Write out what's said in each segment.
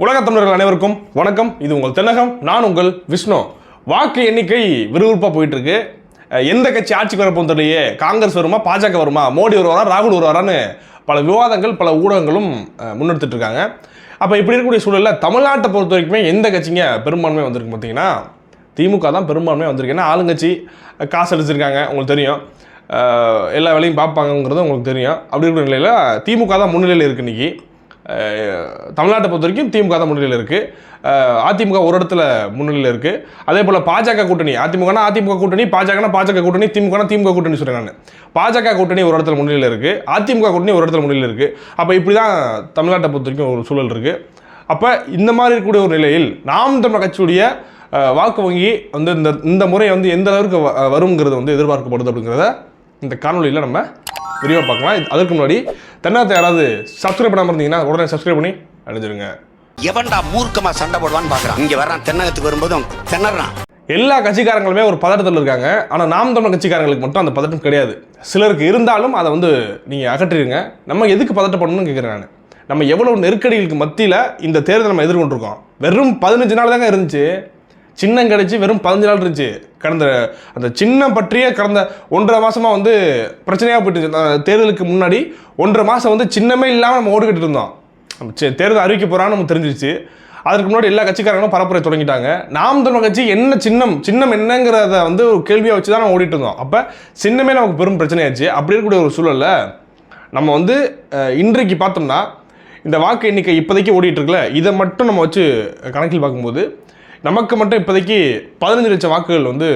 உலகத் தமிழர்கள் அனைவருக்கும் வணக்கம். இது உங்கள் தென்னகம் நான் உங்கள் விஷ்ணு. வாக்கு எண்ணிக்கை விறுவிறுப்பாக போயிட்டு இருக்கு எந்த கட்சி ஆட்சிக்கு வரப்போம் தெரியலையே. காங்கிரஸ் வருமா பாஜக வருமா? மோடி வருவாரா ராகுல் வருவாரான்னு பல விவாதங்கள் பல ஊடகங்களும் முன்னெடுத்துட்டு இருக்காங்க. அப்போ இப்படி இருக்கக்கூடிய சூழலில் தமிழ்நாட்டை பொறுத்த வரைக்குமே எந்த கட்சிங்க பெரும்பான்மை வந்திருக்கு பார்த்தீங்கன்னா திமுக தான் பெரும்பான்மை வந்திருக்கு. ஏன்னா ஆளுங்கட்சி காசு அடிச்சிருக்காங்க உங்களுக்கு தெரியும். எல்லா வேலையும் பார்ப்பாங்கங்கிறது உங்களுக்கு தெரியும். அப்படி இருக்கிற நிலையில் திமுக தான் முன்னிலையில் இருக்குது இன்னைக்கு. தமிழ்நாட்டை பொறுத்த வரைக்கும் திமுக தான் முன்னிலையில் இருக்குது அதிமுக ஒரு இடத்துல முன்னிலையில் இருக்குது அதே போல் பாஜக கூட்டணி. அதிமுகனா அதிமுக கூட்டணி பாஜகனா பாஜக கூட்டணி திமுகனா திமுக கூட்டணி சொல்கிறேன் நான். பாஜக கூட்டணி ஒரு இடத்துல முன்னிலையில் இருக்குது அதிமுக கூட்டணி ஒரு இடத்துல முன்னிலையில் இருக்குது அப்போ இப்படி தான் தமிழ்நாட்டை பொறுத்த வரைக்கும் ஒரு சூழல் இருக்குது அப்போ இந்த மாதிரி இருக்கக்கூடிய ஒரு நிலையில் நாம் தமிழர் கட்சியுடைய வாக்கு வங்கி வந்து இந்த இந்த முறை வந்து எந்த அளவுக்கு வ- வருங்கிறது வந்து எதிர்பார்க்கப்படுது அப்படிங்கிறத இந்த காணொலியில் நம்ம விரிவாக பார்க்கலாம். அதற்கு முன்னாடி தென்னாத்தை யாராவது சப்ஸ்கிரைப் பண்ணாமல் இருந்தீங்கன்னா உடனே சப்ஸ்கிரைப் பண்ணி அடைஞ்சிருங்க எவன்டா மூர்க்கமா சண்டை போடுவான்னு பாக்குறான். இங்க வர்றான் தென்னகத்துக்கு வரும்போது திணறான். எல்லா கட்சிக்காரங்களுமே ஒரு பதட்டத்தில் இருக்காங்க. ஆனால் நாம் தமிழர் கட்சிக்காரங்களுக்கு மட்டும் அந்த பதட்டம் கிடையாது. சிலருக்கு இருந்தாலும் அதை வந்து நீங்கள் அகற்றிடுங்க நம்ம எதுக்கு பதட்டப்படணும்னு கேட்குறேன் நான். நம்ம எவ்வளவு நெருக்கடிகளுக்கு மத்தியில் இந்த தேர்தலை நம்ம எதிர்கொண்டிருக்கோம். வெறும் பதினஞ்சு நாள் தாங்க இருந்துச்சு. சின்னம் கிடைச்சி வெறும் பதினஞ்சு நாள் இருந்துச்சு. கடந்த அந்த சின்னம் பற்றிய கடந்த ஒன்றரை மாதமாக வந்து பிரச்சனையாக போயிட்டு இருந்துச்சு. தேர்தலுக்கு முன்னாடி ஒன்றரை மாதம் வந்து சின்னமே இல்லாமல் நம்ம ஓடிக்கிட்டு இருந்தோம். நம்ம தேர்தல் அறிவிக்க போகிறான்னு நமக்கு தெரிஞ்சிருச்சு. அதற்கு முன்னாடி எல்லா கட்சிக்காரங்களும் பரப்புரை தொடங்கிட்டாங்க. நாம் தமிழ் கட்சி என்ன சின்னம் சின்னம் என்னங்கிறத வந்து ஒரு கேள்வியாக வச்சு தான் நம்ம ஓடிட்டு இருந்தோம். அப்போ சின்னமே நமக்கு பெரும் பிரச்சனையாச்சு. அப்படி இருக்கக்கூடிய ஒரு சூழலில் நம்ம வந்து இன்றைக்கு பார்த்தோம்னா இந்த வாக்கு எண்ணிக்கை இப்போதைக்கு ஓடிட்டு இருக்குல்ல இதை மட்டும் நம்ம வச்சு கணக்கில் பார்க்கும்போது நமக்கு மட்டும் இப்போதைக்கு பதினஞ்சு லட்சம் வாக்குகள் வந்து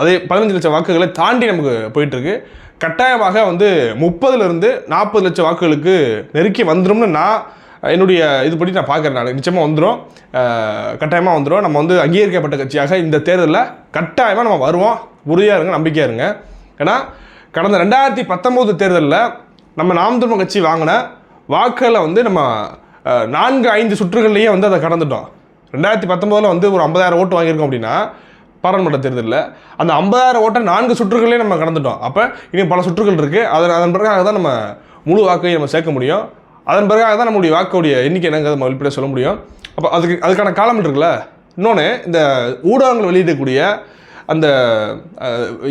அதே பதினஞ்சு லட்சம் வாக்குகளை தாண்டி நமக்கு போயிட்டுருக்கு. கட்டாயமாக வந்து முப்பதுலேருந்து நாற்பது லட்சம் வாக்குகளுக்கு நெருக்கி வந்துடும்னு நான் என்னுடைய இதுபடி நான் பார்க்குறேன் நான் நிச்சயமாக வந்துடும் கட்டாயமாக வந்துடும் நம்ம வந்து அங்கீகரிக்கப்பட்ட கட்சியாக இந்த தேர்தலில் கட்டாயமாக நம்ம வருவோம். உறுதியாக இருங்க நம்பிக்கையாக இருங்க. ஏன்னா கடந்த ரெண்டாயிரத்தி பத்தொம்போது தேர்தலில் நம்ம நாம் தமிழ் கட்சி வாங்கின வாக்குகளை வந்து நம்ம நான்கு ஐந்து சுற்றுகள்லேயே வந்து அதை கடந்துட்டோம். ரெண்டாயிரத்தி பத்தொம்போதில் வந்து ஒரு ஐம்பதாயிரம் ஓட்டு வாங்கியிருக்கோம் அப்படின்னா பாராளுமன்ற தேர்தலில் அந்த ஐம்பதாயிரம் ஓட்டை நான்கு சுற்றுகளே நம்ம கடந்துட்டோம். அப்போ இன்னும் பல சுற்றுகள் இருக்குது அதன் அதன் பிறகாக தான் நம்ம முழு வாக்கையும் நம்ம சேர்க்க முடியும். அதன் பிறகாக தான் நம்முடைய வாக்குடைய எண்ணிக்கை என்னங்கிறத நம்ம வெளிப்படையாக சொல்ல முடியும். அப்போ அதுக்கு அதுக்கான காலம் இருக்குல்ல? இன்னொன்று இந்த ஊடகங்கள் வெளியிடக்கூடிய அந்த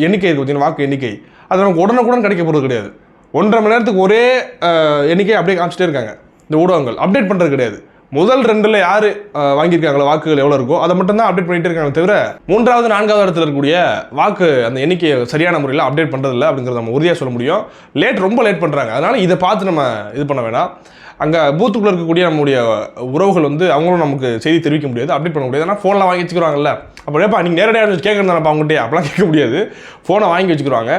எண்ணிக்கை இருக்குது பார்த்தீங்கன்னா வாக்கு எண்ணிக்கை. அது நமக்கு உடனுக்குடன் கிடைக்க போகிறது கிடையாது. ஒன்றரை மணி நேரத்துக்கு ஒரே எண்ணிக்கை அப்படியே காமிச்சிட்டே இருக்காங்க. இந்த ஊடகங்கள். அப்டேட் பண்ணுறது கிடையாது. முதல் ரெண்டில் யார் வாங்கியிருக்காங்களோ வாக்குகள் எவ்வளோ இருக்கோ அதை மட்டும் தான் அப்டேட் பண்ணிட்டு இருக்காங்க தவிர மூன்றாவது நான்காவது இடத்துல இருக்கக்கூடிய வாக்கு அந்த எண்ணிக்கையை சரியான முறையில் அப்டேட் பண்ணுறதில்ல அப்படிங்கிறத நம்ம உறுதியாக சொல்ல முடியும். லேட் ரொம்ப லேட் பண்ணுறாங்க அதனால் இதை பார்த்து நம்ம இது பண்ண வேணாம். அங்கே பூத்துக்குள்ளே இருக்கக்கூடிய நம்முடைய உறவுகள் வந்து அவங்களும் நமக்கு செய்தி தெரிவிக்க முடியாது அப்டேட் பண்ண முடியாது. ஆனால் ஃபோனில் வாங்கி வச்சுக்கிறாங்கல்ல. அப்போ ஏப்பா நீங்கள் நேரடியாக கேட்கணும் தானப்பா அவங்ககிட்ட கேட்க முடியாது. ஃபோனை வாங்கி வச்சுக்கிறாங்க.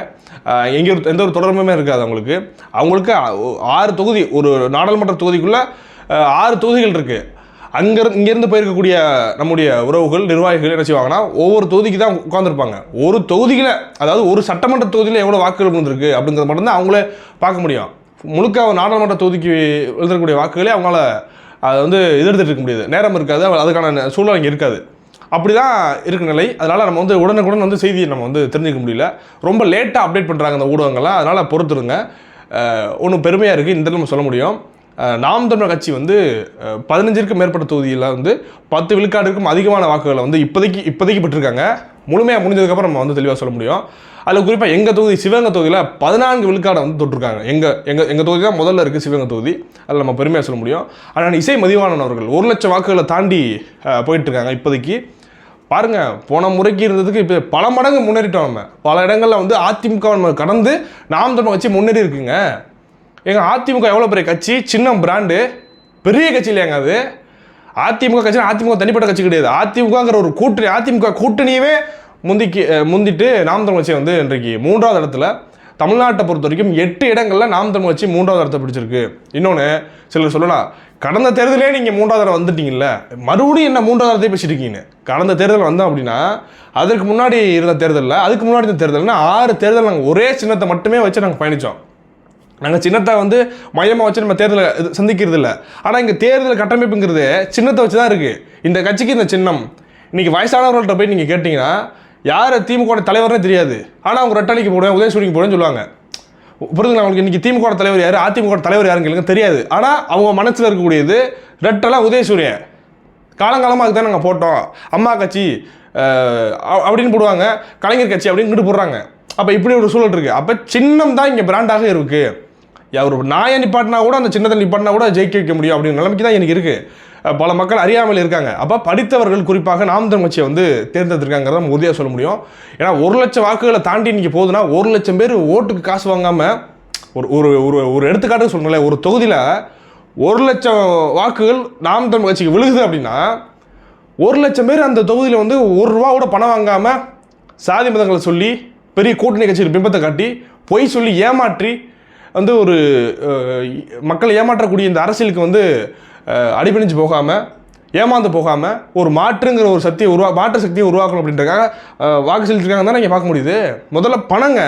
எங்கே ஒரு எந்த ஒரு தொடர்புமே இருக்காது அவங்களுக்கு. அவங்களுக்கு ஆறு தொகுதி ஒரு நாடாளுமன்ற தொகுதிக்குள்ளே ஆறு தொகுதிகள் இருக்குது அங்கே இங்கேருந்து போயிருக்கக்கூடிய நம்முடைய உறவுகள் நிர்வாகிகள் என்ன செய்வாங்கன்னா ஒவ்வொரு தொகுதிக்கு தான் உட்காந்துருப்பாங்க ஒரு தொகுதியில் அதாவது ஒரு சட்டமன்ற தொகுதியில் எவ்வளோ வாக்குகள் வந்திருக்கு அப்படிங்கிறது மட்டும்தான் அவங்களே பார்க்க முடியும். முழுக்க நாடாளுமன்ற தொகுதிக்கு எழுதக்கூடிய வாக்குகளே அவங்களால அதை வந்து எதிர்த்துட்டு இருக்க முடியாது. நேரம் இருக்காது அதுக்கான சூழல் இங்கே இருக்காது. அப்படி தான் இருக்க நிலை. அதனால் நம்ம வந்து உடனுக்குடன் வந்து செய்தியை நம்ம வந்து தெரிஞ்சுக்க முடியல. ரொம்ப லேட்டாக அப்டேட் பண்ணுறாங்க அந்த ஊடகங்கள்லாம். அதனால் பொறுத்துருங்க. ஒன்றும் பெருமையாக இருக்குது இந்த நம்ம சொல்ல முடியும். நாம் தமிழர் கட்சி வந்து பதினஞ்சிற்கும் மேற்பட்ட தொகுதியில் வந்து பத்து விழுக்காடுக்கும் அதிகமான வாக்குகளை வந்து இப்போதைக்கு இப்போதைக்கு பெற்றிருக்காங்க. முழுமையாக முடிஞ்சதுக்கப்புறம் நம்ம வந்து தெளிவாக சொல்ல முடியும். அதில் குறிப்பாக எங்கள் தொகுதி சிவகங்கை தொகுதியில் பதினான்கு விழுக்காடை வந்து தொட்டிருக்காங்க. எங்கள் எங்கள் எங்கள் தொகுதி தான் முதல்ல இருக்குது சிவகங்கை தொகுதி. அதில் நம்ம பெருமையாக சொல்ல முடியும். ஆனால் இசை மதிவானன் அவர்கள் ஒரு லட்சம் வாக்குகளை தாண்டி போயிட்டுருக்காங்க இப்போதைக்கு. பாருங்கள் போன முறைக்கு இருந்ததுக்கு இப்போ பல மடங்கு முன்னேறிட்டோம் நம்ம. பல இடங்களில் வந்து அதிமுக நம்ம கடந்து நாம் தமிழ் கட்சி முன்னேறி இருக்குங்க. எங்க அதிமுக எவ்வளோ பெரிய கட்சி? சின்ன பிராண்டு. பெரிய கட்சி இல்லையாங்க அது? அதிமுக கட்சி அதிமுக தனிப்பட்ட கட்சி கிடையாது. அதிமுகங்கிற ஒரு கூட்டணி அதிமுக கூட்டணியவே முந்திக்கு முந்திட்டு நாம் தமிழ் கட்சி வந்து இன்றைக்கு மூன்றாவது இடத்துல தமிழ்நாட்டை பொறுத்த வரைக்கும் எட்டு இடங்களில் நாம் தமிழ் கட்சி மூன்றாவது இடத்தை பிடிச்சிருக்கு. இன்னொன்று சிலர் சொல்லலாம் கடந்த தேர்தலே நீங்கள் மூன்றாவது இடம் வந்துட்டீங்கல்ல மறுபடியும் என்ன மூன்றாவது இடத்தை பேசிட்டு கடந்த தேர்தல் வந்தோம் அப்படின்னா அதற்கு முன்னாடி இருந்த தேர்தலில் அதுக்கு முன்னாடி இருந்த தேர்தல்னா ஆறு தேர்தல் நாங்கள் ஒரே சின்னத்தை மட்டுமே வச்சு நாங்கள் பயணித்தோம் நாங்கள் சின்னத்தை வந்து மையமாக வச்சு நம்ம தேர்தலை இது சந்திக்கிறது இல்லை ஆனால் இங்கே தேர்தல் கட்டமைப்புங்கிறது சின்னத்தை வச்சு தான் இருக்குது இந்த கட்சிக்கு இந்த சின்னம். இன்றைக்கி வயசானவர்கள்ட்ட போய் நீங்கள் கேட்டிங்கன்னா யார் திமுக தலைவர்னே தெரியாது. ஆனால் அவங்க ரெட்டணிக்கு போடுவேன் உதயசூரிக்கு போடுவேன்னு சொல்லுவாங்க. புரிதுங்களா அவங்களுக்கு இன்றைக்கி திமுக தலைவர் யார்? அதிமுக தலைவர் யாருன்னு கேளுங்க. தெரியாது. ஆனால் அவங்க மனசில் இருக்கக்கூடியது ரெட்டெல்லாம் உதயசூரியன். காலங்காலமாக அதுக்கு தான் நாங்கள் போட்டோம். அம்மா கட்சி அ- அப்படின்னு போடுவாங்க. கலைஞர் கட்சி அப்படின்னு கிட்டு போடுறாங்க. அப்போ இப்படி ஒரு சூழல் இருக்குது அப்போ சின்னம் தான் இங்கே பிராண்டாக இருக்குது ஒரு நாயை நிப்பாட்டினா கூட அந்த சின்னதை நிப்பாட்டினா கூட ஜெயிக்க வைக்க முடியும் அப்படிங்கிற நிலைமைக்கு தான் எனக்கு இருக்குது பல மக்கள் அறியாமல் இருக்காங்க. அப்போ படித்தவர்கள் குறிப்பாக நாம் கட்சியை வந்து தேர்ந்தெடுத்திருக்காங்கிறத நம்ம உறுதியாக சொல்ல முடியும். ஏன்னா ஒரு லட்சம் வாக்குகளை தாண்டி இன்றைக்கி போகுதுன்னா ஒரு லட்சம் பேர் ஓட்டுக்கு காசு வாங்காமல் ஒரு ஒரு ஒரு ஒரு எடுத்துக்காட்டு சொல்லணும்ல ஒரு தொகுதியில் ஒரு லட்சம் வாக்குகள் நாம் தமிழ் கட்சிக்கு விழுகுது அப்படின்னா ஒரு லட்சம் பேர் அந்த தொகுதியில் வந்து ஒரு ரூபா கூட பணம் வாங்காமல் சாதி மதங்களை சொல்லி பெரிய கூட்டணி கட்சியில் பிம்பத்தை காட்டி பொய் சொல்லி ஏமாற்றி வந்து ஒரு மக்களை ஏமாற்றக்கூடிய இந்த அரசியலுக்கு வந்து அடிபணிஞ்சு போகாமல் ஏமாந்து போகாமல் ஒரு மாற்றுங்கிற ஒரு சக்தியை உருவா மாற்று சக்தியை உருவாக்கணும் அப்படின்றக்காக வாக்கு செலுத்திருக்காங்க தான் நீங்கள் பார்க்க முடியுது. முதல்ல பணங்க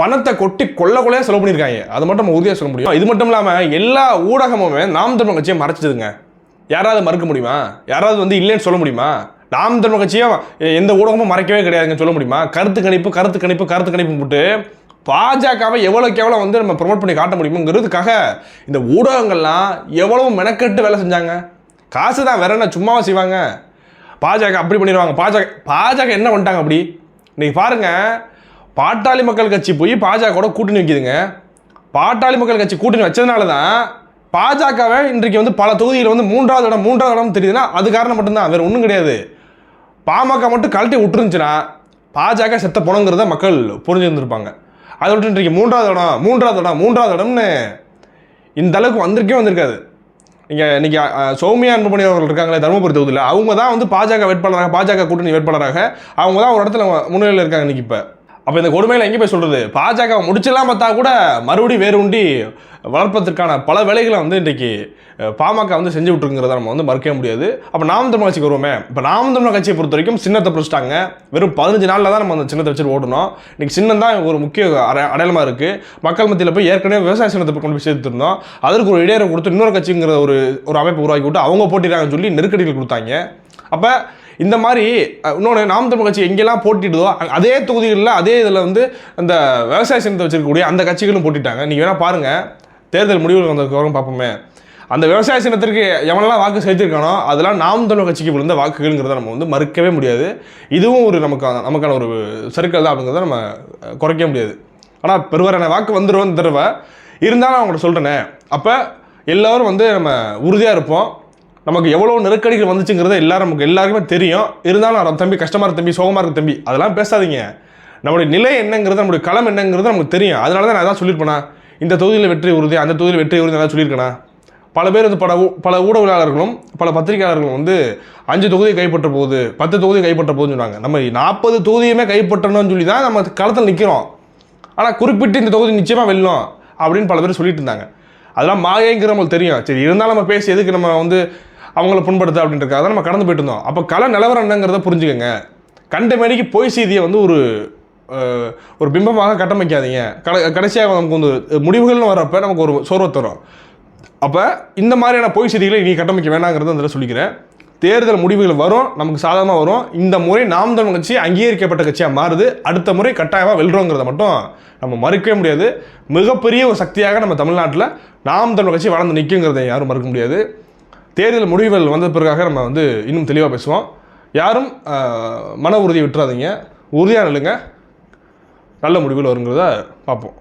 பணத்தை கொட்டி கொள்ள கொள்ளையாக செலவு பண்ணியிருக்காங்க. அது மட்டும் நம்ம உறுதியாக சொல்ல முடியும். இது மட்டும் இல்லாமல் எல்லா ஊடகமுமே நாம் தமிழ் கட்சியை மறைச்சிதுங்க யாராவது மறுக்க முடியுமா? யாராவது வந்து இல்லைன்னு சொல்ல முடியுமா? நாம் தமிழ் கட்சியும் எந்த ஊடகமும் மறைக்கவே கிடையாதுங்க சொல்ல முடியுமா? கருத்து கணிப்பு கருத்து கணிப்பு கருத்து கணிப்பு போட்டு பாஜகவை எவ்வளோக்கு எவ்வளோ வந்து நம்ம ப்ரொமோட் பண்ணி காட்ட முடியுமோங்கிறதுக்காக இந்த ஊடகங்கள்லாம் எவ்வளவு மெனக்கெட்டு வேலை செஞ்சாங்க? காசு தான் வேற என்ன சும்மாவும் செய்வாங்க? பாஜக அப்படி பண்ணிடுவாங்க. பாஜக பாஜக என்ன பண்ணிட்டாங்க அப்படி? இன்னைக்கு பாருங்க பாட்டாளி மக்கள் கட்சி போய் பாஜக கூட கூட்டணி வைக்கிதுங்க. பாட்டாளி மக்கள் கட்சி கூட்டணி வச்சதுனால தான் பாஜகவை இன்றைக்கு வந்து பல தொகுதியில் வந்து மூன்றாவது இடம் மூன்றாவது இடம் தெரியுதுன்னா அது காரணம் மட்டும்தான் வேறு ஒன்றும் கிடையாது. பாமக மட்டும் கழட்டி விட்டுருந்துச்சுன்னா பாஜக செத்த போனங்கிறத மக்கள் புரிஞ்சுருந்துருப்பாங்க. அதை விட்டு இன்றைக்கு மூன்றாவது இடம் மூன்றாவது இடம் மூன்றாவது இடம்னு இந்த அளவுக்கு வந்திருக்கே வந்திருக்காது. நீங்கள் இன்னைக்கு சௌமியா அன்புமணி அவர்கள் இருக்காங்களே தருமபுரி தொகுதியில் அவங்க தான் வந்து பாஜக வேட்பாளராக பாஜக கூட்டணி வேட்பாளராக அவங்க தான் ஒரு இடத்துல முன்னிலையில் இருக்காங்க இன்னைக்கு இப்போ. அப்போ இந்த கொடுமையில் எங்கே போய் சொல்கிறது பாஜக முடிச்செல்லாம் பார்த்தா கூட மறுபடியும் வேறு உண்டி வளர்ப்பதற்கான பல வேலைகளை வந்து இன்றைக்கு பாமக வந்து செஞ்சு விட்டுருங்கிறத நம்ம வந்து மறுக்கவே முடியாது. அப்போ நாம் தமிழ் கட்சிக்கு வருவோமே. இப்போ நாம் தமிழ் கட்சியை பொறுத்த வரைக்கும் சின்னத்தை பிடிச்சிட்டாங்க. வெறும் பதினஞ்சு நாளில் தான் நம்ம அந்த சின்னத்தை வச்சுட்டு ஓடணும். இன்றைக்கி சின்னம் தான் ஒரு முக்கிய அட- இருக்குது மக்கள் மத்தியில் போய் ஏற்கனவே விவசாய சின்னத்தை கொண்டு போய் சேர்த்துருந்தோம் அதற்கு ஒரு இடையரை கொடுத்து இன்னொரு கட்சிங்கிற ஒரு ஒரு அமைப்பு உருவாக்கி விட்டு அவங்க போட்டிடுறாங்கன்னு சொல்லி நெருக்கடிகள் கொடுத்தாங்க. அப்போ இந்த மாதிரி இன்னொன்று நாம் தமிழ் கட்சி எங்கெல்லாம் போட்டிடுதோ அதே தொகுதிகளில் அதே இதில் வந்து அந்த விவசாய சின்னத்தை வச்சிருக்கக்கூடிய அந்த கட்சிகளும் போட்டிட்டாங்க. நீங்கள் வேணால் பாருங்கள் தேர்தல் முடிவுகள் வந்ததுக்கப்புறம் பார்ப்போமே. அந்த விவசாய சின்னத்திற்கு எவனெல்லாம் வாக்கு செலுத்திருக்கானோ அதெல்லாம் நாம் தமிழ் கட்சிக்கு விழுந்த வாக்குகள்ங்கிறத நம்ம வந்து மறுக்கவே முடியாது. இதுவும் ஒரு நமக்கு நமக்கான ஒரு சர்க்கிள் தான் அப்படிங்கிறத நம்ம குறைக்க முடியாது. ஆனால் பெருவரான வாக்கு வந்துடும் தடவை. இருந்தாலும் அவங்கள்ட்ட சொல்கிறேனே அப்போ எல்லோரும் வந்து நம்ம உறுதியாக இருப்போம். நமக்கு எவ்வளோ நெருக்கடிகள் வந்துச்சுங்கிறத எல்லாரும் நமக்கு எல்லாருக்குமே தெரியும். இருந்தாலும் நம்ம தம்பி கஷ்டமாக இருக்க தம்பி சோகமாக இருக்க தம்பி அதெல்லாம் பேசாதீங்க. நம்மளுடைய நிலை என்னங்கிறது நம்மளுடைய களம் என்னங்கிறது நமக்கு தெரியும். அதனால தான் நான் அதான் சொல்லியிருப்பேனா? இந்த தொகுதியில் வெற்றி உறுதி அந்த தொகுதியில் வெற்றி உறுதி நான் சொல்லியிருக்கேனா? பல பேர் வந்து பல ஊ- பல ஊடகவியலாளர்களும் பல பத்திரிகையாளர்களும் வந்து அஞ்சு தொகுதியை கைப்பற்ற போகுது பத்து தொகுதியை கைப்பற்ற போகுதுன்னு சொன்னாங்க நம்ம நாற்பது தொகுதியுமே கைப்பற்றணும்னு சொல்லி தான் நம்ம களத்தில் நிற்கிறோம் ஆனால் குறிப்பிட்டு இந்த தொகுதி நிச்சயமாக வெல்லும் அப்படின்னு பல பேர் சொல்லிட்டு இருந்தாங்க. அதெல்லாம் மாயைங்கிற நம்மளுக்கு தெரியும். சரி இருந்தாலும் நம்ம பேசி எதுக்கு நம்ம வந்து அவங்கள புண்படுத்த அப்படின்றக்காக தான் நம்ம கடந்து போயிட்டு இருந்தோம் அப்போ கலை நிலவரம் என்னங்கிறத புரிஞ்சுக்கோங்க. கண்ட மேனிக்கு பொய் செய்தியை வந்து ஒரு ஒரு பிம்பமாக கட்டமைக்காதீங்க. கடை கடைசியாக நமக்கு வந்து முடிவுகள்னு வரப்போ நமக்கு ஒரு சோர்வை தரும். அப்போ இந்த மாதிரியான பொய் செய்திகளை நீ கட்டமைக்க வேணாங்கிறத அதில் சொல்லிக்கிறேன். தேர்தல் முடிவுகள் வரும் நமக்கு சாதகமாக வரும். இந்த முறை நாம் தமிழ் கட்சி அங்கீகரிக்கப்பட்ட கட்சியாக மாறுது. அடுத்த முறை கட்டாயமாக வெல்றோங்கிறத மட்டும் நம்ம மறுக்கவே முடியாது. மிகப்பெரிய ஒரு சக்தியாக நம்ம தமிழ்நாட்டில் நாம் தமிழ் கட்சி வளர்ந்து நிற்குங்கிறத யாரும் மறுக்க முடியாது. தேர்தல் முடிவுகள் வந்த பிறகாக நம்ம வந்து இன்னும் தெளிவாக பேசுவோம். யாரும் மன உறுதியை விட்டுறாதீங்க. உறுதியாக நில்லுங்க. நல்ல முடிவுகள் வருங்கிறத பார்ப்போம்.